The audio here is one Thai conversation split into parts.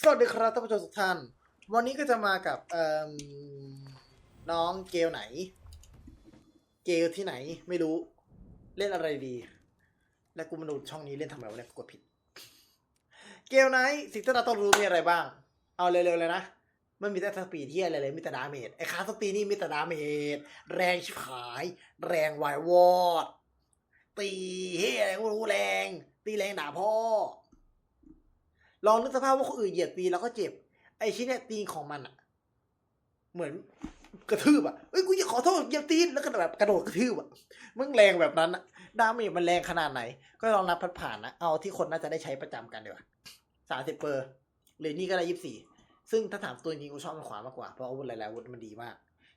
สวัสดีครับท่านผู้ชมทุกท่าน วันนี้ก็จะมากับน้องเกลไหน เกลที่ไหนไม่รู้ เล่นอะไรดี และกูมาดูช่องนี้เล่นทำไมวะเนี่ยกดผิด เกลไหนสิ่งที่เราต้องรู้มีอะไรบ้าง เอาเร็วๆเลยนะไม่มีแต่สปีดที่อะไรเลยมีแต่ดาเมจไอ้คาสตีนี่มีแต่ดาเมจแรงชิบหาย แรงวายวอด ตีเฮ้ยอะไรก็รู้แรง ตีแรงด่าพ่อ ลองนึกสภาพว่าคนอื่นเหยียดตีแล้วก็เจ็บ ไอ้ชิ้นเนี่ยตีของมันอะเหมือนกระทืบอะเอ้ยกูอยากขอโทษเหยียบตีนแล้วก็แบบกระโดดกระทืบอะมึงแรงแบบนั้นอะดาเมจมันแรงขนาดไหน ก็ลองนับพัดผ่านนะเอาที่คนน่าจะได้ใช้ประจำกันดีกว่าสามสิบเปอร์หรือนี่ก็ได้ยี่สิบสี่ซึ่งถ้าถามตัวจริงกูชอบมันขวามากกว่าเพราะอาวุธหลายๆอาวุธมันดีมาก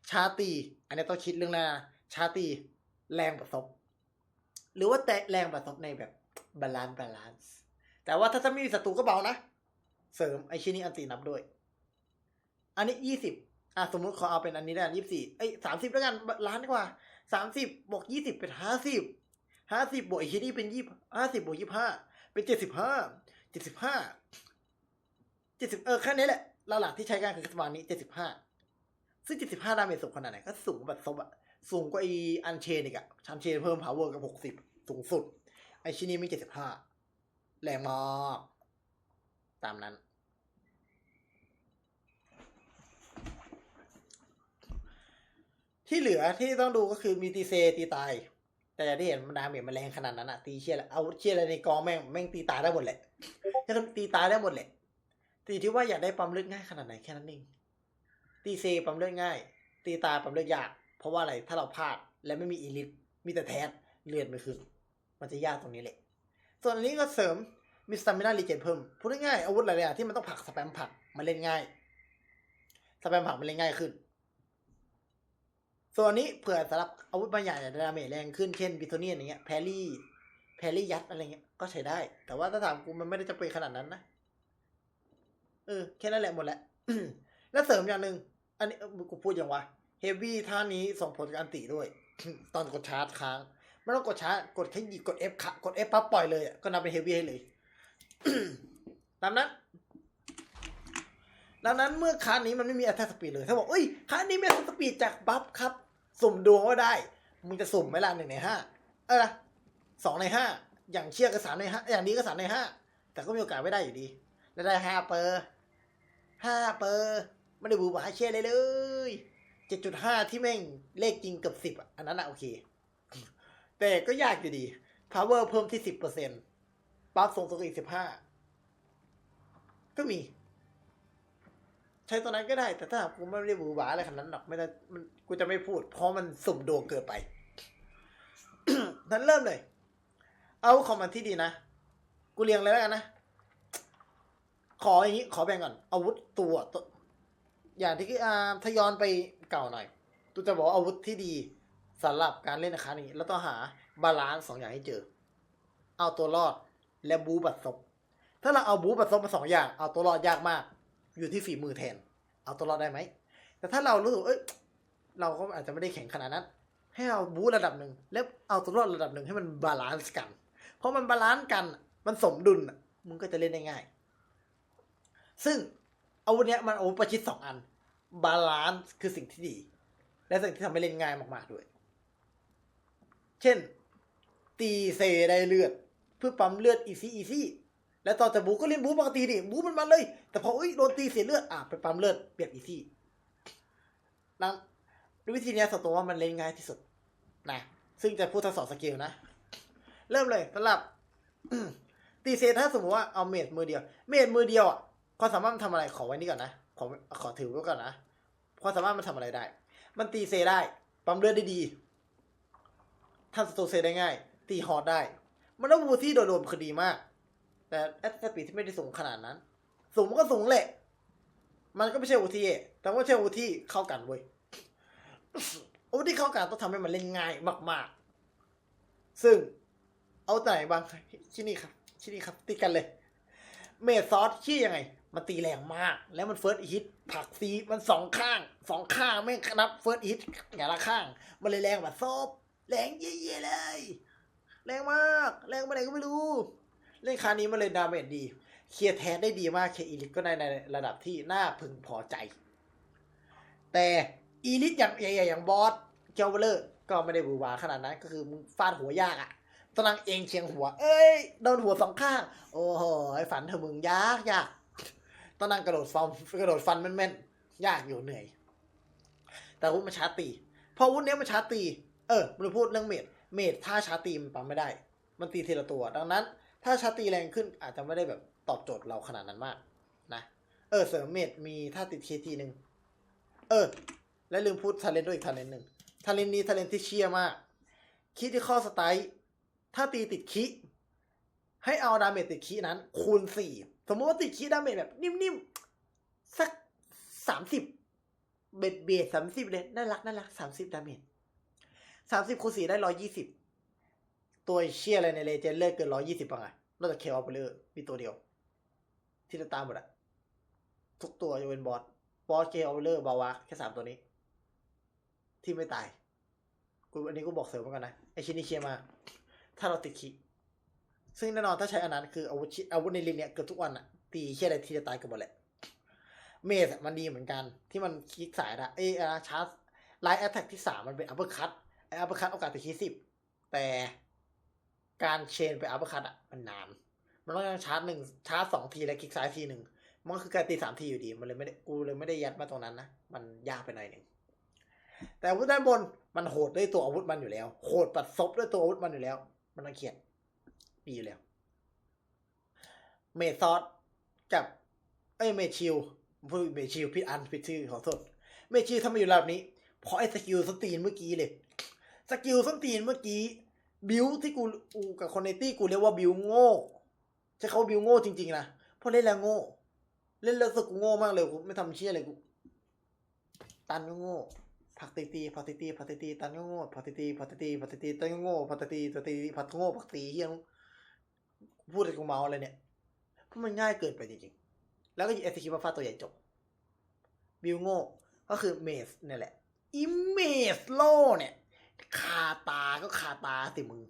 ชาตี อันนี้ต้องคิดเรื่องแรกนะชาตีแรงประสบหรือว่าแตะแรงประสบในแบบบาลานซ์บาลานซ์ แต่ว่าถ้าจะไม่มีศัตรูก็เบานะ เสริมไอชิ้นนี้อันตีนับด้วย อันนี้ยี่สิบอะสมมติขอเอาเป็นอันนี้ได้ยี่สิบสี่เอ้ยสามสิบแล้วกันล้านกว่าสามสิบบวกยี่สิบเป็นห้าสิบห้าสิบบวกไอชิ้นนี้เป็นยี่ห้าสิบบวกยี่ห้าเป็นเจ็ดสิบห้าเจ็ดสิบห้าเจ็ดสิบเออแค่นี้แหละหลักๆที่ใช้กันคือประมาณนี้เจ็ดสิบห้าซึ่งเจ็ดสิบห้าดาเมจสูงขนาดไหนก็สูงแบบซบอะสูงกว่าไออันเชนอีกอะอันเชนเพิ่มพาวเวอร์กับหกสิบสูงสุด ไอชิ้นนี้มีเจ็ดสิบห้า แรงมากตามนั้น ที่เหลือที่ต้องดูก็คือมีตีเซตีตาย แต่ที่เห็นมันดาเมจมันแรงขนาดนั้นอะตีเชี่ยแล้วเอาวุธเชี่ยอะไรในกองแม่งแม่งตีตายได้หมดแหละจะตีตายได้หมดแหละตีที่ว่าอยากได้ปั๊มเลือดง่ายขนาดไหนแค่นั้นเองตีเซปั๊มเลือดง่าย ตีตายปั๊มเลือดยาก เพราะว่าอะไรถ้าเราพลาดและไม่มีอีลิทมีแต่แทสเลือดไม่ขึ้นมันจะยากตรงนี้แหละ ส่วนอันนี้ก็เสริมมีสตามินารีเจนเพิ่มพูดง่ายๆอาวุธหลายๆอย่างที่มันต้องผักสแปมผักมันเล่นง่าย สแปมผักมันเล่นง่ายขึ้น ส่วนนี้เผื่อสำหรับอาวุธบางอย่างอย่างดาเมจแรงขึ้นเช่นบิโทเนียนอย่างเงี้ยแพรี่แพรี่ยัดอะไรเงี้ยก็ใช้ได้ แต่ว่าถ้าถามกูมันไม่ได้จะเป็นขนาดนั้นนะเออแค่นั้นแหละหมดแล้วแล้วเสริมอย่างหนึ่งอันนี้กูพูดอย่างวะเฮฟวี่ท่านี้ส่งผลกับอันติด้วย ตอนกดชาร์จค้าง ไม่ต้องกดช้ากดแค่หยิบกด F ค่ะกด F ปั๊บปล่อยเลยอะก็นับเป็นเฮฟวี่ให้เลย ตามนั้น ดังนั้นเมื่อค้านี้มันไม่มีอัตราสปีดเลย ถ้าบอกเอ้ยค้านี้มีอัตราสปีดจากบัฟครับ สุ่มดวงว่าได้ มึงจะสุ่มไหมล่ะหนึ่งในห้าเออสองในห้าอย่างเชี่ยก็สามในห้าอย่างนี้ก็สามในห้าแต่ก็มีโอกาสไม่ได้อยู่ดีแล้วได้ห้าเปอร์ห้าเปอร์ไม่ได้บูบาเชี่ยเลยเลยเจ็ดจุดห้าที่แม่งเลขจริงเกือบสิบอันนั้นอะโอเค แต่ก็ยากอยู่ดี power เพิ่มที่สิบเปอร์เซ็นต์ปั๊บส่งตัวอีกสิบห้าก็มี ใช้ตัวนั้นก็ได้ แต่ถ้ากูไม่ได้บูบาอะไรขนาดนั้นหรอกไม่ได้มันกูจะไม่พูด เพราะมันสุ่มโดงเกินไป นั้นเริ่มเลย เอาของมันที่ดีนะ กูเรียงเลยแล้วกันนะ ขออย่างนี้ ขอแบ่งก่อน อาวุธตัวตัวอย่างที่อ่าถ้าย้อนไปเก่าหน่อย ตูจะบอกอาวุธที่ดี สำหรับการเล่นในครั้งนี้แล้วต้องหาบาลานซ์สองอย่างให้เจอ เอาตัวรอดและบูบัดซบถ้าเราเอาบูบัดซบมาสองอย่าง เอาตัวรอดยากมาก อยู่ที่ฝีมือแทน เอาตัวรอดได้ไหม แต่ถ้าเรารู้สึกเอ้ยเราก็อาจจะไม่ได้แข็งขนาดนั้น ให้เอาบูระดับหนึ่งแล้วเอาตัวรอดระดับหนึ่งให้มันบาลานซ์กัน เพราะมันบาลานซ์กัน มันสมดุลมึงก็จะเล่นได้ง่าย ซึ่งอาวุธเนี้ยมันอาวุธประชิดสองอัน บาลานซ์คือสิ่งที่ดี และสิ่งที่ทำให้เล่นง่ายมากๆด้วย เช่น ตีเซได้เลือด เพื่อปั๊มเลือดอีซี่อีซี่แล้วตอนจะบูก็เล่นบูปกติดิบูมันมันเลย แต่พออ้ยโดนตีเสียเลือดอะไปปั๊มเลือดเปลี่ยนอีซี่นะด้วยวิธีนี้สตัวว่ามันเล่นง่ายที่สุดนะซึ่งจะพูดทั้งสองสกิลนะ เริ่มเลยสำหรับตีเซถ้าสมมติว่าเอาเมดมือเดียว เมดมือเดียวอะความสามารถมันทำอะไรขอไว้นี่ก่อนนะขอขอถือไว้ก่อนนะความสามารถมันทำอะไรได้ มันตีเซได้ปั๊มเลือดได้ดี ทำสตูเซได้ง่าย ตีฮอตได้ มันต้องบูที่โดยรวมคือดีมาก แต่แอตสปีดที่ไม่ได้สูงขนาดนั้น สูงมันก็สูงแหละ มันก็ไม่ใช่อูทีแต่ว่าใช่อูที่เข้ากันเว้ยอูที่เข้ากันต้องทำให้มันเล่นง่ายมาก ๆ ซึ่งเอาไหนบางที่นี่ครับที่นี่ครับตีกันเลย เมดซอสชี้ยังไง มันตีแรงมาก แล้วมันเฟิร์สฮิตผักซีมันสองข้างสองข้างไม่นับเฟิร์สฮิตอย่างละข้าง มันเลยแรงแบบซบ แรงเย่ๆเลย แรงมาก แรงมาไหนก็ไม่รู้ เล่นคานี้มันเลยดาเมจดี เคลียร์แทนได้ดีมาก เคลียร์อีลิทก็ในในระดับที่น่าพึงพอใจ แต่อีลิทอย่างใหญ่ๆอย่างบอสเกลเวลเลอร์ก็ไม่ได้บูวาขนาดนั้น ก็คือมึงฟาดหัวยากอะตอนนังเองเชียงหัว เอ้ย โดนหัวสองข้าง โอ้โหไอ้ฝันเธอะมึงยากยากตอนนังกระโดดฟันกระโดดฟันแม่นๆ ยากอยู่เหนื่อย แต่วุธมันชาร์ตี พอวุธเนี้ยมันชาร์ตี เออมันพูดเรื่องเมดเมดถ้าชาตีมันปั๊มไม่ได้ มันตีทีละตัว ดังนั้น ถ้าชาตีแรงขึ้นอาจจะไม่ได้แบบตอบโจทย์เราขนาดนั้นมาก นะเออเสริมเมดมีท่าติดเคทีหนึ่งเออ และลืมพูดทาเลนด้วยอีกทาเลนหนึ่งทาเลนนี้ทาเลนที่เชียมากคิดที่ข้อสไตล์ถ้าตีติดคิให้เอาดาเมจติดคินั้น คูณสี่สมมติว่าติดคิดาเมจแบบ นิ่มๆ สักสามสิบเบ็ดเบียดสามสิบเลยน่ารักน่ารักสามสิบดาเมจ สามสิบคูณสี่ได้ร้อยี่สิบตัวเชี่ยอะไรในเลเจนด์เลิกเกินร้อยี่สิบป่ะไงนอกจากเคลออปเปอร์มีตัวเดียว ที่จะตามหมดอะทุกตัวจะเป็นบอสบอสเกลเลอร์บาวาแค่สามตัวนี้ ที่ไม่ตาย กูอันนี้กูบอกเสริมเหมือนกันนะ ไอชินิเชียมา ถ้าเราติดคิซึ่งแน่นอนถ้าใช้อันนั้นคืออาวุธอาวุธในลินเนี่ยเกือบทุกวันอะตีเชี่ยอะไรที่จะตายกันหมดแหละเมสมันดีเหมือนกัน ที่มันคลิกสายอะเออชาร์จไลท์แอตแทกที่สามมันเป็นอัปเปอร์คัต ออัปเปอร์คัตโอกาสติดคิสิบแต่การเชนไปอัปเปอร์คัตอะมันนาน มันต้องชาร์จหนึ่งชาร์จสองทีแล้วคลิกซ้ายทีหนึ่งมันก็คือการตีสามทีอยู่ดี มันเลยไม่ได้กูเลยไม่ได้ยัดมาตรงนั้นนะ มันยากไปหน่อยหนึ่ง แต่อาวุธด้านบนมันโหดด้วยตัวอาวุธมันอยู่แล้ว โหดปัดซบด้วยตัวอาวุธมันอยู่แล้ว มันน่าเกลียดดีอยู่แล้ว เมซอสกับ เอ้ยเมชิลพูดเมชิลผิดอันผิดชื่อขอโทษเมชิลทำไมอยู่ระดับนี้ เพราะไอ้สกิลสตีนเมื่อกี้เลย สกิลส้นตีนเมื่อกี้บิวที่กูกูกับคนในตี้กูเรียกว่าบิวโง่ใช้คาว่าบิวโง่จริงๆนะเพราะเล่นแล้วโง่ เล่นแล้วสึกูโง่มากเลยกูไม่ทำเชี่ยอะไรกู ตันก็โง่ผักตีตีผักตีตีผักตีตีตันก็โง่ผักตีตีผักตีตีผักตีตีตันก็โง่ผักตีตีผักตีตีผักโง่ผักตีเฮียงพูดอะไรกูเมาอะไรเนี่ยเพราะมันง่ายเกินไปจริงๆ แล้วก็ยิงเอสคิมาฟาตัวใหญ่จบ บิวโง่ก็คือเมสเนี่ยแหละอิเมสโลเนี่ย คาตาก็คาตาสิมึง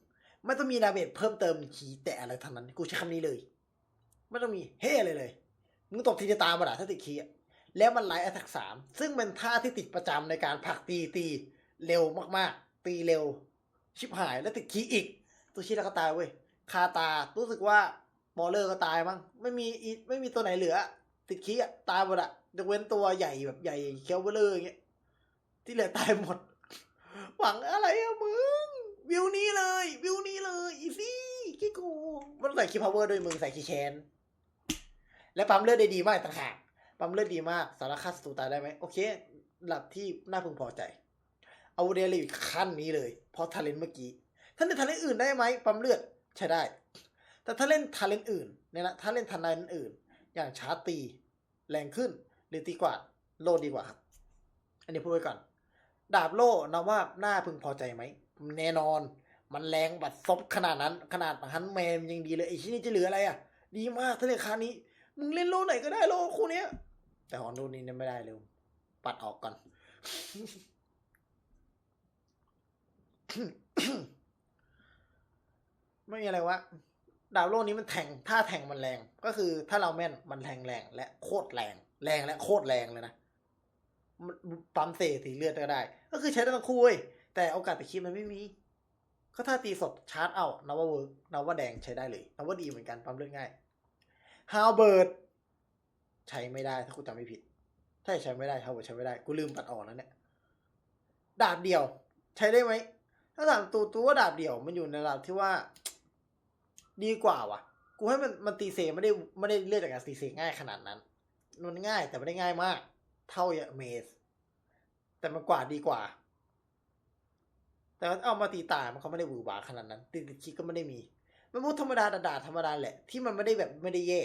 ไม่ต้องมีดาเมจเพิ่มเติมขีแต่อะไรทั้งนั้น กูใช้คำนี้เลย ไม่ต้องมีเฮ้เลยเลย มึงตกทีจะตามมาด่าถ้าติดคีย์อะแล้วมันไลท์แอตแทกสามซึ่งเป็นท่าที่ติดประจำในการผักตีตีเร็วมากๆ ตีเร็ว ชิบหายแล้วติดคีย์อีก ตัวชี้แล้วก็ตายเว้ยคาตารู้สึกว่าบอลเลอร์ก็ตายมั้งไม่มีอีไม่มีตัวไหนเหลือ ติดคีย์อะตายหมดอะยกเว้นตัวใหญ่แบบใหญ่เคลเวอร์เลอร์อย่างเงี้ยที่เหลือตายหมด หวังอะไรอะมึง วิวนี้เลย วิวนี้เลยอีซี่ขี้โกงมันใส่คีพาวเวอร์ด้วยมึงใส่คีแคนและปั๊มเลือดได้ดีมากต่างหากปั๊มเลือดดีมากสารคัดศัตรูตายได้ไหมโอเคระดับที่น่าพึงพอใจ เอาเดลีกขั้นนี้เลย เพราะทาเลนเมื่อกี้ถ้าเล่นทาเลนอื่นได้ไหมปั๊มเลือดใช้ได้ แต่ถ้าเล่นทาเลนอื่นเนี่ยนะถ้าเล่นทาเลนอื่น อย่างชาร์ตี แรงขึ้นหรือตีกว่าดโลดดีกว่าครับ อันนี้พูดไว้ก่อน ดาบโล่นะว่าน่าพึงพอใจไหม แน่นอน มันแรงบัดซบขนาดนั้น ขนาดฮันแมนยังดีเลยไอ้ชิ้นนี้จะเหลืออะไรอะ ดีมากถ้าเลคานี้ มึงเล่นโล่ไหนก็ได้โล่คู่เนี้ย แต่ของโล่นี้เนี่ยไม่ได้เลยปัดออกก่อน ไม่มีอะไรวะดาวโล่นี้มันแทงท่าแทงมันแรง ก็คือถ้าเราแม่นมันแทงแรงและโคตรแรง แรงและโคตรแรงเลยนะ ปั๊มเสสีเลือดก็ได้ ก็คือใช้ได้ทั้งคู่เว้ยแต่โอกาสติดคีย์มันไม่มี ก็ถ้าตีสดชาร์จเอานว่าเวิร์กนว่าแดงใช้ได้เลยนว่าดีเหมือนกันปั๊มเลือดง่ายฮาวเบิร์ดใช้ไม่ได้ถ้ากูจำไม่ผิด ถ้าใช้ไม่ได้ฮาวเบิร์ดใช้ไม่ได้กูลืมตัดออกแล้วเนี่ยดาบเดียว ใช้ได้ไหมถ้าถามตัวตัวว่าดาบเดียวมันอยู่ในระดับที่ว่า ดีกว่าว่ะ กูให้มันมันตีเซไม่ได้ไม่ได้เลือกจากการตีเซง่ายขนาดนั้น มันง่ายแต่ไม่ได้ง่ายมาก เท่าอย่างเมสแต่มันกว่าดีกว่า แต่เอามาตีตามันเขาไม่ได้หวือหวาขนาดนั้นตีติดคิกก็ไม่ได้มี มันพูดธรรมดาด่าๆธรรมดาแหละ ที่มันไม่ได้แบบไม่ได้เย่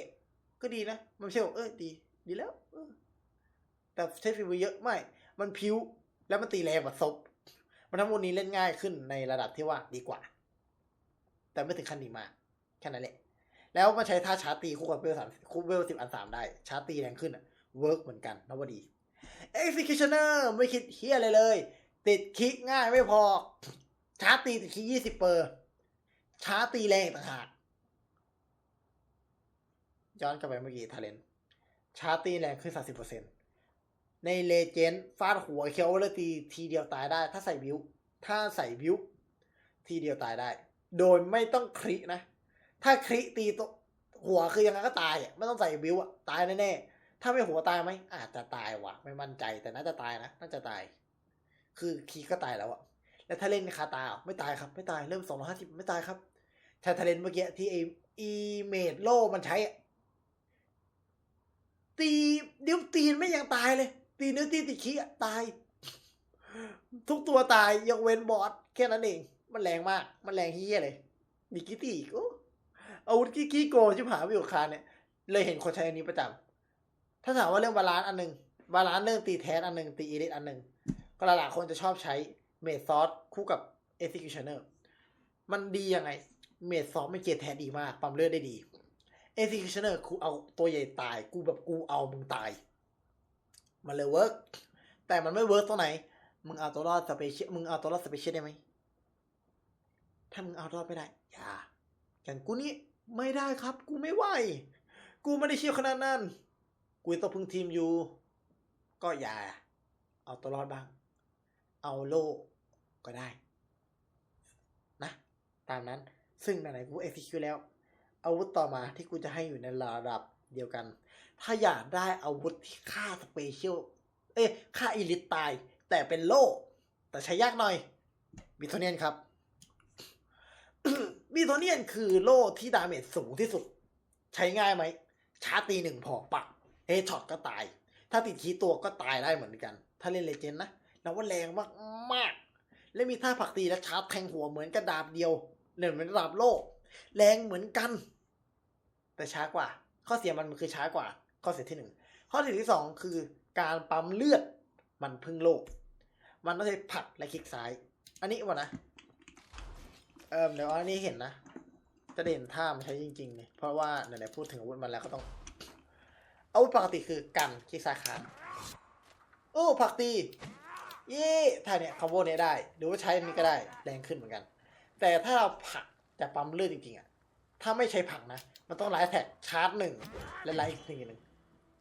ก็ดีนะมันไม่ใช่ว่าเออดี ดีแล้วแต่ใช้ฝีมือเยอะไม่ มันพิ้วแล้วมันตีแรงกว่าซบมันทั้งหมดนี้เล่นง่ายขึ้นในระดับที่ว่าดีกว่า แต่ไม่ถึงขั้นดีมากแค่นั้นแหละ แล้วมาใช้ท่าชาร์ตีคู่กับเวลสามคู่เวลสิบอันสามได้ ชาร์ตีแรงขึ้นอะเวิร์กเหมือนกันนะว่าดี Executioner ไม่คิดเฮียอะไรเลย ติดคิกง่ายไม่พอชาร์จตีติดคิกยี่สิบเปอร์ชาร์จตีแรงต่างหากย้อนกลับไปเมื่อกี้ทาเลนชาร์จตีแรงขึ้น30%ในเลเจนด์ฟาดหัวเคียวแล้วตีทีเดียวตายได้ ถ้าใส่บิว ถ้าใส่บิว ทีเดียวตายได้ โดยไม่ต้องครินะ ถ้าคริตีตัวหัวคือยังไงก็ตายอะไม่ต้องใส่บิวอะ ตายแน่ๆ ถ้าไม่หัวตายไหมอาจจะตายว่ะ ไม่มั่นใจแต่น่าจะตายนะน่าจะตาย คือคีก็ตายแล้วอะแล้วถ้าเล่นคาตาอะไม่ตายครับ ไม่ตายเริ่มสองร้อยห้าสิบไม่ตายครับถ้าทาเลนเมื่อกี้ที่ไออีเมดโลมันใช้อะตีนิ้วตีนไม่ยังตายเลย ตีนิ้วตีนติดขี้อะตาย ทุกตัวตายยกเว้นบอสแค่นั้นเอง มันแรงมาก มันแรงเฮี้ยเลย มีกิตตี้อีกอาวุธกี้กี้โกชิบหายไปอยู่คาเนี่ยเลยเห็นคนใช้อันนี้ประจำ ถ้าถามว่าเรื่องบาลานซ์อันหนึ่งบาลานซ์เรื่องตีแทสอันหนึ่งตีอีลิทอันหนึ่งก็หลายๆคนจะชอบใช้เมดซอสคู่กับ executioner มันดียังไง เมดซอสไม่เกียร์แทสดีมาก ปั๊มเลือดได้ดี executioner กูเอาตัวใหญ่ตาย กูแบบกูเอามึงตาย มันเลยเวิร์กแต่มันไม่เวิร์กตรงไหน มึงเอาตัวรอดสเปเชียลมึงเอาตัวรอดสเปเชียลได้ไหมถ้ามึงเอาตัวรอดไม่ได้ อย่า อย่างกูนี่ไม่ได้ครับ กูไม่ไหว กูไม่ได้เชี่ยวขนาดนั้น กูต้องพึ่งทีมอยู่ ก็อย่า เอาตัวรอดบ้าง เอาโล่ก็ได้ นะ ตามนั้น ซึ่งไหนๆกู execute แล้ว อาวุธต่อมาที่กูจะให้อยู่ในระดับเดียวกัน ถ้าอยากได้อาวุธที่ฆ่าสเปเชียล เอ้ยฆ่าอีลิตตาย แต่เป็นโล่ แต่ใช้ยากหน่อย บิโทเนียนครับบิโทเนียนคือโล่ที่ดาเมจสูงที่สุด ใช้ง่ายไหมชาตีหนึ่งพอปะ เฮช็อตก็ตาย ถ้าติดคีตัวก็ตายได้เหมือนกัน ถ้าเล่นเลเจนด์นะเราว่าแรงมากมากๆและมีท่าผักตีและชาร์จแทงหัวเหมือนกระดาบเดียวเหมือนกระดาบโล่แรงเหมือนกัน แต่ช้ากว่า ข้อเสียมันคือช้ากว่า ข้อเสียที่หนึ่งข้อเสียที่สองคือการปั๊มเลือดมันพึ่งโลก มันต้องใช้ผักและคลิกซ้าย อันนี้วะนะ เออเดี๋ยวอันนี้เห็นนะ จะได้เห็นท่ามันใช้จริงๆเลยเพราะว่าไหนๆพูดถึงอาวุธมันแล้วก็ต้อง อาวุธปกติคือกันคิกซ้ายค้างโอ้ผักตีเย่ท่าเนี้ยคอมโบเนี้ยได้ หรือว่าใช้อันนี้ก็ได้แรงขึ้นเหมือนกัน แต่ถ้าเราผักจะปั๊มเลือดจริงๆอะถ้าไม่ใช้ผักนะ มันต้องไลฟ์แท็กชาร์จหนึ่งและไลฟ์อีกทีหนึ่ง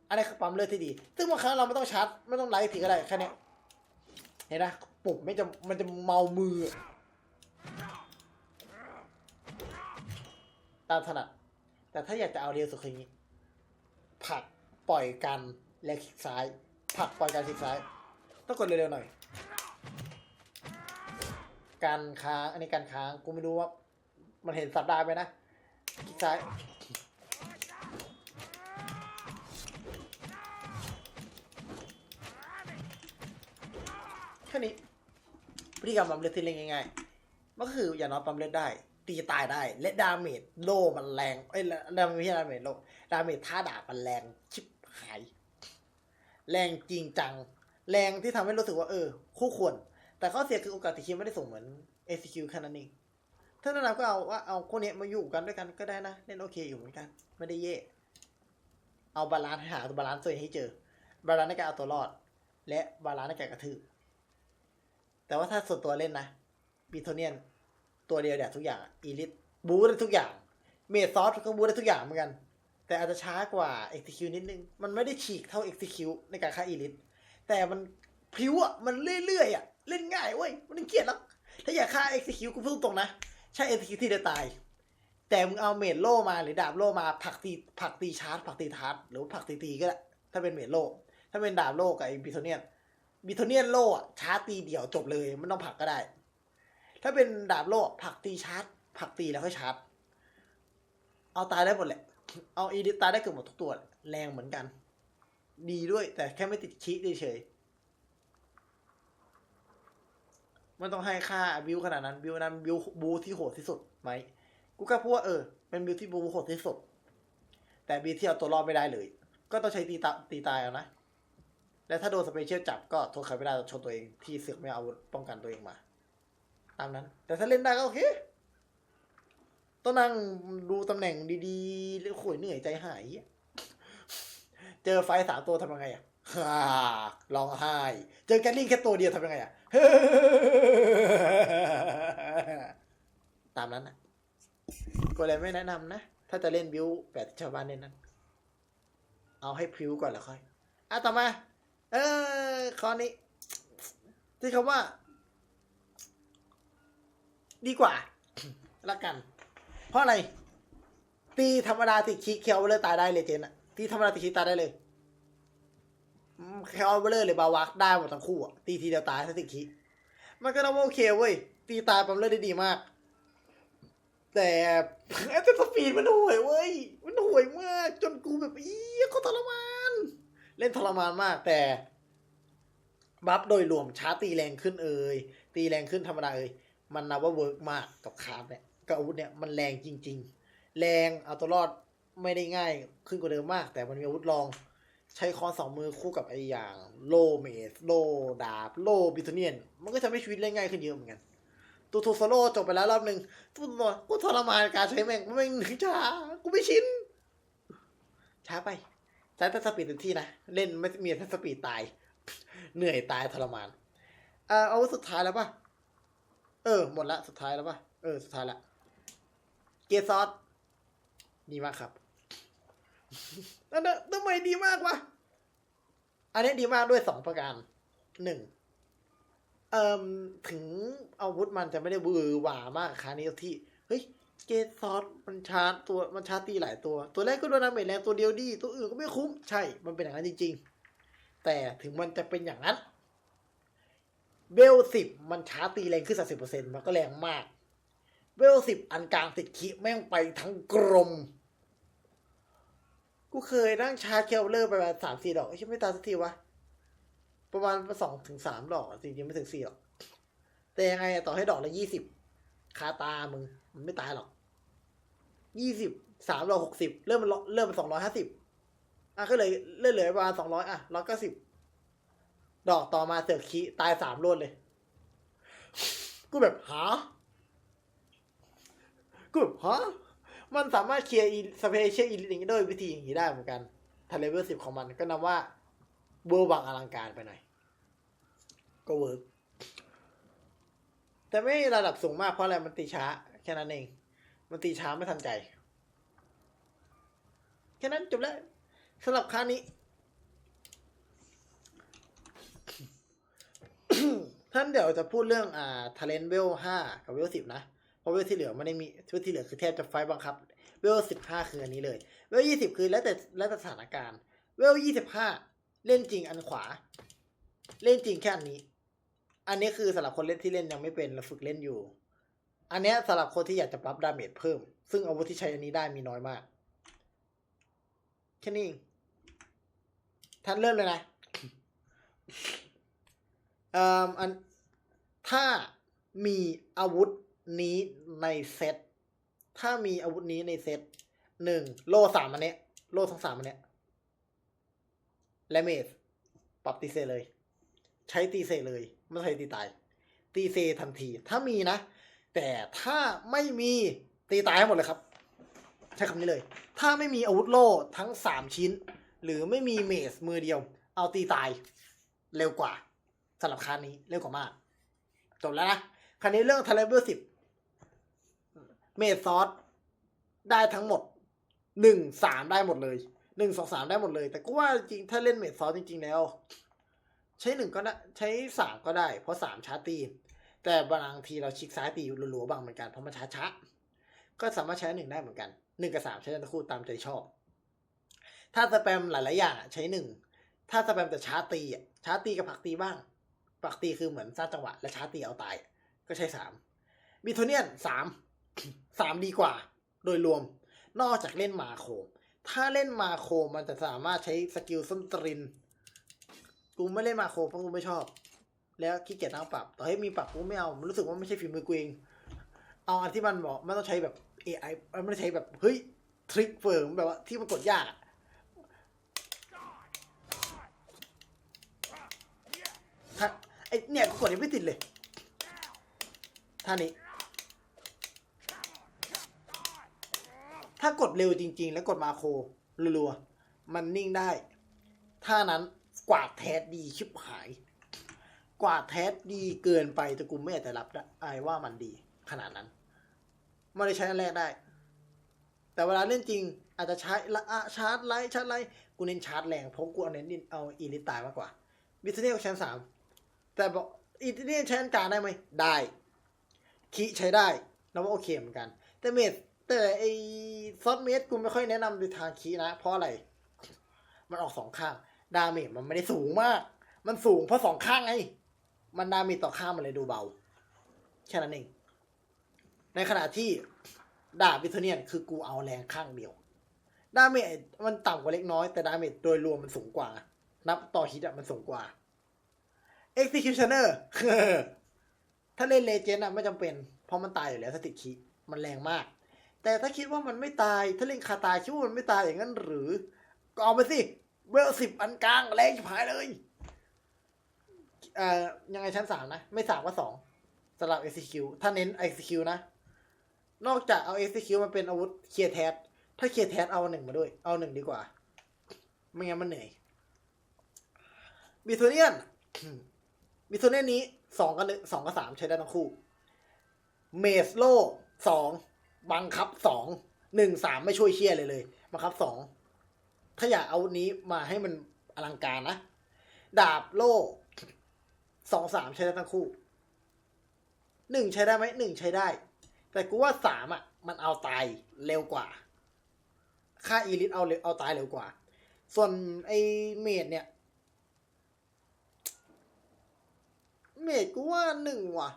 อันนี้คือปั๊มเลือดที่ดี ซึ่งบางครั้งเราไม่ต้องชาร์จไม่ต้องไลฟ์ทีก็ได้แค่เนี้ยเห็นนะปุ่มไม่จะมันจะเมามือ ตามถนัดแต่ถ้าอยากจะเอาเร็วสุดคือนี้ผัก ปล่อยกันและคลิกซ้าย ผักปล่อยกันคลิกซ้าย ต้องกดเร็วๆหน่อย การค้างอันนี้การค้างกูไม่รู้ว่า มันเห็นสับได้ไหมนะคลิกซ้ายแค่นี้พฤติกรรมปั๊มเลือดที่เล่นง่ายๆมันก็คืออย่างน้อยปั๊มเลือดได้ ตีตายได้ และดาเมจโลมันแรง เอ้ยดาเมจไม่ใช่ดาเมจโลดาเมจท่าดาบมันแรงชิบ หาย แรงจริงจัง แรงที่ทำให้รู้สึกว่าเออ คู่ควร แต่ข้อเสียคือโอกาสที่คิวไม่ได้ส่งเหมือน ACQ แค่นั้นเองถ้าแนะนำก็เอาว่าเอาคนนี้มาอยู่กันด้วยกันก็ได้นะเล่นโอเคอยู่เหมือนกัน ไม่ได้เย่เอาบาลานซ์หาตัวบาลานซ์ตัวเองให้เจอ บาลานซ์ในการเอาตัวรอด และบาลานซ์ในการกระทืบแต่ว่าถ้าส่วนตัวเล่นนะบีโทเนียน ตัวเดียวเนี่ยทุกอย่างอีลิทบูได้ทุกอย่าง เมดซอสก็บูได้ทุกอย่างเหมือนกัน แต่อาจจะช้ากว่า execute นิดนึง มันไม่ได้ฉีกเท่า execute ในการฆ่าอีลิทแต่มันพริ้วอะ มันเรื่อยๆอะ เล่นง่ายเว้ย มันเกลียดหรอกถ้าอยากฆ่า execute กูพูดตรงนะ ใช่ execute ที่จะตาย แต่มึงเอาเมดโลมาหรือดาบโลมาผลักตีผลักตีชาร์จผลักตีทาร์จหรือผลักตีตีก็ได้ ถ้าเป็นเมดโล ถ้าเป็นดาบโลกับไอ้บิโทเนียนบิโทเนียนโล่อะชาร์จตีเดี่ยวจบเลยไม่ต้องผลักก็ได้ ถ้าเป็นดาบโลผลักตีชาร์จผลักตีแล้วค่อยชาร์จเอาตายได้หมดแหละ เอาอีดิตตายได้เกือบหมดทุกตัว แรงเหมือนกัน ดีด้วยแต่แค่ไม่ติดชีเฉยๆไม่ต้องให้ค่าบิวขนาดนั้นบิวนั้นบิวบูที่โหดที่สุดไหมกูก็พูดว่าเออเป็นบิวที่บูโหดที่สุด แต่บิวที่เอาตัวรอดไม่ได้เลย ก็ต้องใช้ตีตาตีตายเอานะและถ้าโดนสเปเชียลจับก็โทษใครไม่ได้ชนตัวเองที่เสือกไม่เอาป้องกันตัวเองมา ตามนั้น แต่ถ้าเล่นได้ก็โอเค ต้องนั่งดูตำแหน่งดีๆแล้วข่ยเหนื่อยใจหาย เจอไฟสามตัวทำยังไงอะร้องไห้ เจอแกลลิงแค่ตัวเดียวทำยังไงอะ ตามนั้นนะก็เลยไม่แนะนำนะ ถ้าจะเล่นบิวแบบชาวบ้านเล่นนั้น เอาให้พิวก่อนแล้วค่อย อะต่อมา เออข้อนี้ ที่คำว่า ดีกว่าละกัน เพราะอะไร ตีธรรมดาติดคีเคียวเลยตายได้เลยเจนอะตีธรรมดาติดคีตายได้เลยอืมแคลเบลอเลยบาวักได้หมดทั้งคู่อะตีทีเดียวตายถ้าติดคีมันก็นับว่าโอเคเว้ยตีตายปั๊มเลือดได้ดีมาก แต่แต่สปีดมันห่วยเว้ยมันห่วยมาก จนกูแบบอีก็ทรมาน เล่นทรมานมากแต่บัฟโดยรวมช้าตีแรงขึ้นเอ่ยตีแรงขึ้นธรรมดาเอ่ยมันนับว่าเวิร์กมากกับคาร์บเนี่ย กับอาวุธเนี่ยมันแรงจริง ๆ แรงเอาตัวรอดไม่ได้ง่ายขึ้นกว่าเดิมมาก แต่มันมีอาวุธรอง ใช้คอนสองมือคู่กับไอ้อย่างโลเมสโลดาบโลบิทเนียน มันก็ทำให้ชีวิตเล่นง่ายขึ้นเยอะเหมือนกันตัวโทโซโลจบไปแล้วรอบหนึ่งตัวตัวกูทรมานการใช้แม่งแม่งช้ากูไม่ชินช้าไปใช้แต่สปีดเต็มที่นะ เล่นไม่มีแต่สปีดตาย เหนื่อยตายทรมานอ่าเอาสุดท้ายแล้วป่ะ เออ หมดละ สุดท้ายแล้วป่ะ เออ สุดท้ายละ เกซอสดีมากครับนั่นน่ะทำไมดีมากวะ อันนี้ดีมากด้วยสองประการหนึ่งเอ่มถึงอาวุธมันจะไม่ได้บือหวามากคานี้ที่ เฮ้ย เกซอสมันชาร์จตัวมันชาร์จตีหลายตัว ตัวแรกก็โดนดาเมจแรงตัวเดียวดี ตัวอื่นก็ไม่คุ้ม ใช่ มันเป็นอย่างนั้นจริง ๆ แต่ถึงมันจะเป็นอย่างนั้นเวลสิบมันชาร์จตีแรงขึ้นสักสิบเปอร์เซ็นต์มันก็แรงมาก เวลสิบอันกลางติดขีแม่งไปทั้งกรม กูเคยนั่งชาร์จเคลเลอร์ไปประมาณสามสี่ดอกไอ้ชิไม่ตายสักทีวะ ประมาณสองถึงสามดอกจริงๆไม่ถึงสี่หรอก แต่ยังไงอะต่อให้ดอกละยี่สิบคาตามึง มันไม่ตายหรอกยี่สิบสามดอกหกสิบเริ่มมันเริ่มมันสองร้อยห้าสิบอะก็เลยเลื่อนเหลือประมาณสองร้อยอะร้อยเก้าสิบดอกต่อมาเสือกคีตายสามรวดเลย กูแบบหา กูแบบฮะมันสามารถเคลียร์อีสเปเชียลอีลิทอย่างนี้ด้วยวิธีอย่างนี้ได้เหมือนกันถ้าเลเวลสิบของมันก็นับว่าเวอร์วังอลังการไปหน่อย ก็เวิร์กแต่ไม่ระดับสูงมากเพราะอะไรมันตีช้า แค่นั้นเอง มันตีช้าไม่ทันใจ แค่นั้นจบแล้วสำหรับครั้งนี้ ท่านเดี๋ยวจะพูดเรื่องอ่าทาเลนเวลห้ากับเวลสิบนะ เพราะเวลที่เหลือไม่ได้มีเวลที่เหลือคือแทบจะไฟบังคับ เวลสิบห้าคืออันนี้เลย เวลยี่สิบคือแล้วแต่แล้วแต่สถานการณ์ เวลยี่สิบห้าเล่นจริงอันขวา เล่นจริงแค่อันนี้ อันนี้คือสำหรับคนเล่นที่เล่นยังไม่เป็นและฝึกเล่นอยู่ อันนี้สำหรับคนที่อยากจะปรับดาเมจเพิ่ม ซึ่งอาวุธที่ใช้อันนี้ได้มีน้อยมากแค่นี้ท่านเริ่มเลยนะเอ่ออันถ้ามีอาวุธ นี้ในเซต ถ้ามีอาวุธนี้ในเซตหนึ่งโล่สามอันเนี้ย โล่ทั้งสามอันเนี้ย และเมสปรับตีเซเลย ใช้ตีเซเลย ไม่ใช่ตีตาย ตีเซทันที ถ้ามีนะ แต่ถ้าไม่มีตีตายให้หมดเลยครับ ใช้คำนี้เลย ถ้าไม่มีอาวุธโล่ทั้งสามชิ้น หรือไม่มีเมสมือเดียว เอาตีตาย เร็วกว่าสำหรับคันนี้เร็วกว่า มาก จบแล้วนะคันนี้เรื่องทเลเวลสิบ เมสซอสได้ทั้งหมดหนึ่งสามได้หมดเลยหนึ่งสองสามได้หมดเลย แต่ก็ว่าจริงถ้าเล่นเมสซอสจริง ๆ แล้ว ใช้หนึ่งก็ได้ใช้สามก็ได้ เพราะสามชาร์จตี แต่บางทีเราชิกซ้ายตีรัวๆบางเหมือนกันเพราะมันช้าช้าๆก็สามารถใช้หนึ่งได้เหมือนกันหนึ่งกับสามใช้ทั้งคู่ตามใจชอบ ถ้าสแปมหลายๆอย่างใช้หนึ่งถ้าสแปมแต่ชาร์จตีอะชาร์จตีกับผักตีบ้างผักตีคือเหมือนสร้างจังหวะและชาร์จตีเอาตาย ก็ใช้สามมิโทเนียนสาม สามดีกว่า โดยรวม นอกจากเล่นมาโค ถ้าเล่นมาโคมันจะสามารถใช้สกิลส้นตริน กูไม่เล่นมาโคเพราะกูไม่ชอบ แล้วขี้เกียจตั้งปรับต่อให้มีปรับกูไม่เอา มันรู้สึกว่าไม่ใช่ฝีมือกูเองเอาอันที่มันบอกไม่ต้องใช้แบบ AI ไม่ต้องใช้แบบ เฮ้ย ทริคเฟิร์มแบบว่าที่มันกดยากถ้าไอเนี่ยกูกดยังไม่ติดเลยท่านี้ ถ้ากดเร็วจริง ๆ แล้วกดมาโครรัวๆมันนิ่งได้ท่านั้นกวาดแทสดีชิบหาย กวาดแทสดีเกินไปแต่กูไม่อากจะรับได้ว่ามันดี ขนาดนั้นไม่ได้ใช้อันแรกได้ แต่เวลาเล่นจริง อาจจะใช้ละอะชาร์จไลท์ชาร์จไลท์กูเน้นชาร์จแรงเพราะกูเอาเน้นดินเอาอีลิตตายมากกว่าบิสเนลชั้นสามแต่บอกอีลิตใช้อันกลางได้ไหม ได้คีใช้ได้เราว่าโอเคเหมือนกัน แต่เมด แต่ไอซอสเมดกูไม่ค่อยแนะนำในทางคีนะ เพราะอะไร มันออกสองข้าง ดาเมจมันไม่ได้สูงมาก มันสูงเพราะสองข้างไง มันดาเมจต่อข้างมันเลยดูเบา แค่นั้นเอง ในขณะที่ดาบวิทเนียนคือกูเอาแรงข้างเดียว ดาเมจมันต่ำกว่าเล็กน้อย แต่ดาเมจโดยรวมมันสูงกว่า นับต่อฮิตอะมันสูงกว่า Executioner ถ้าเล่นเลเจนด์อะไม่จำเป็น เพราะมันตายอยู่แล้วสติคิมันแรงมาก แต่ถ้าคิดว่ามันไม่ตาย ถ้าเล่นคาตายคิดว่ามันไม่ตายอย่างนั้นหรือ ก็เอาไปสิเวลสิบอันกลางแรงชิบหายเลยเอ่อยังไงชั้นสามนะ ไม่สามก็สองสำหรับ e x e c u t ถ้าเน้น e x e c u นะ นอกจากเอา execute มาเป็นอาวุธเคลียร์แทสถ้าเคลียร์แทสเอาหนึ่งมาด้วย เอาหนึ่งดีกว่า ไม่งั้นมันเหนื่อยบิโทเนียนบิโทเนียนนี้สองกับสองกับสามใช้ได้ทั้งคู่ เมสโลสอง บังคับสองหนึ่งสามไม่ช่วยเชียร์เลยเลย บังคับสองถ้าอยากเอานี้มาให้มันอลังการนะ ดาบโล่สองสามใช้ได้ทั้งคู่หนึ่งใช้ได้ไหมหนึ่งใช้ได้ แต่กูว่าสามอะ มันเอาตายเร็วกว่า ค่าอีลิทเอาเร็วเอาตายเร็วกว่า ส่วนไอเมดเนี่ย เมดกูว่าหนึ่งว่ะ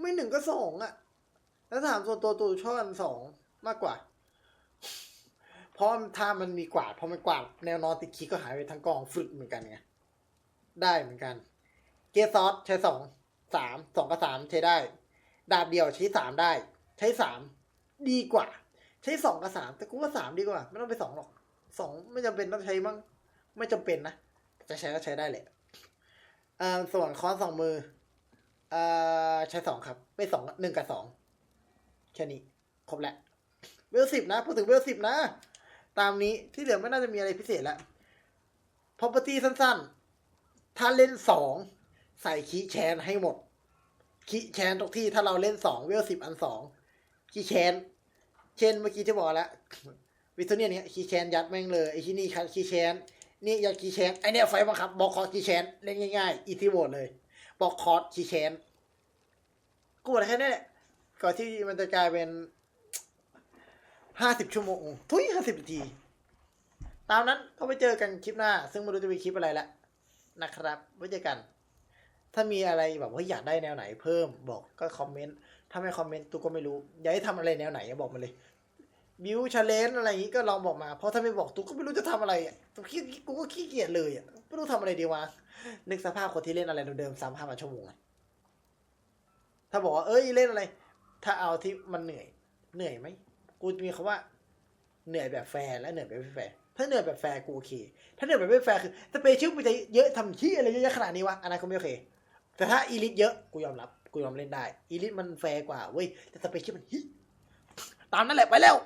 ไม่หนึ่งก็สองอะ แล้วถามส่วนตัวตัวชอบอันสองมากกว่า เพราะถ้ามันมีกวาดพอมันกวาดแนวนอนติดคีก็หายไปทั้งกองฟึดเหมือนกันไงได้เหมือนกัน เกซอสใช้สองสามสองกับสามใช้ได้ ดาบเดียวใช้สามได้ ใช้สามดีกว่า ใช้สองกับสามแต่กูว่าสามดีกว่า ไม่ต้องไปสองหรอกสองไม่จำเป็นต้องใช้มั้งไม่จำเป็นนะจะใช้ก็ใช้ได้แหละอ่าส่วนคอนสองมืออ่าใช้สองครับ ไม่สองหนึ่งกับสอง แค่นี้ ครบแล้วเวลสิบนะพูดถึงเวลสิบนะ ตามนี้ที่เหลือไม่น่าจะมีอะไรพิเศษแล้ว property สั้นๆ ถ้าเล่นสองใส่คีแชนให้หมด คีแชนทุกที่ถ้าเราเล่นสองเวลสิบอันสองคีแชนเช่นเมื่อกี้ที่บอกแล้ววิทเนียเนี้ยคีแชนยัดแม่งเลยไอ้ที่นี่คัดคีแชนนี่ยัดคีแชนไอเนี้ยไฟบังคับบอกคอร์คีแชนเล่นง่ายๆอีทีโวดเลย บอกคอร์คีแชนกูบอกแค่นี้แหละ ก่อนที่มันจะกลายเป็นห้าสิบชั่วโมง ทุยห้าสิบนาที ตามนั้นก็ไปเจอกันคลิปหน้า ซึ่งไม่รู้จะมีคลิปอะไรละนะครับไว้เจอกัน ถ้ามีอะไรแบบว่าอยากได้แนวไหนเพิ่มบอกก็คอมเมนต์ถ้าไม่คอมเมนต์ตูก็ไม่รู้ อยากให้ทำอะไรแนวไหนบอกมาเลยบิวชาเลนอะไรอย่างนี้ก็ลองบอกมา เพราะถ้าไม่บอกตูก็ไม่รู้จะทำอะไรตูขี้กูก็ขี้เกียจเลยอะไม่รู้ทำอะไรดีวะนึกสภาพคนที่เล่นอะไรเดิมๆซ้ำห้ามาชั่วโมงถ้าบอกว่าเอ้ยเล่นอะไร ถ้าเอาที่มันเหนื่อยเหนื่อยไหมกูมีคำว่าเหนื่อยแบบแฟร์และเหนื่อยแบบไม่แฟร์ถ้าเหนื่อยแบบแฟร์กูโอเค ถ้าเหนื่อยแบบไม่แฟร์คือสเปเชียลมันจะเยอะทำที่อะไรเยอะขนาดนี้วะอันนั้นก็ไม่โอเค แต่ถ้าอีลิทเยอะกูยอมรับกูยอมเล่นได้อีลิทมันแฟร์กว่าเว้ยแต่สเปเชียลมันฮิตามนั่นแหละไปแล้ว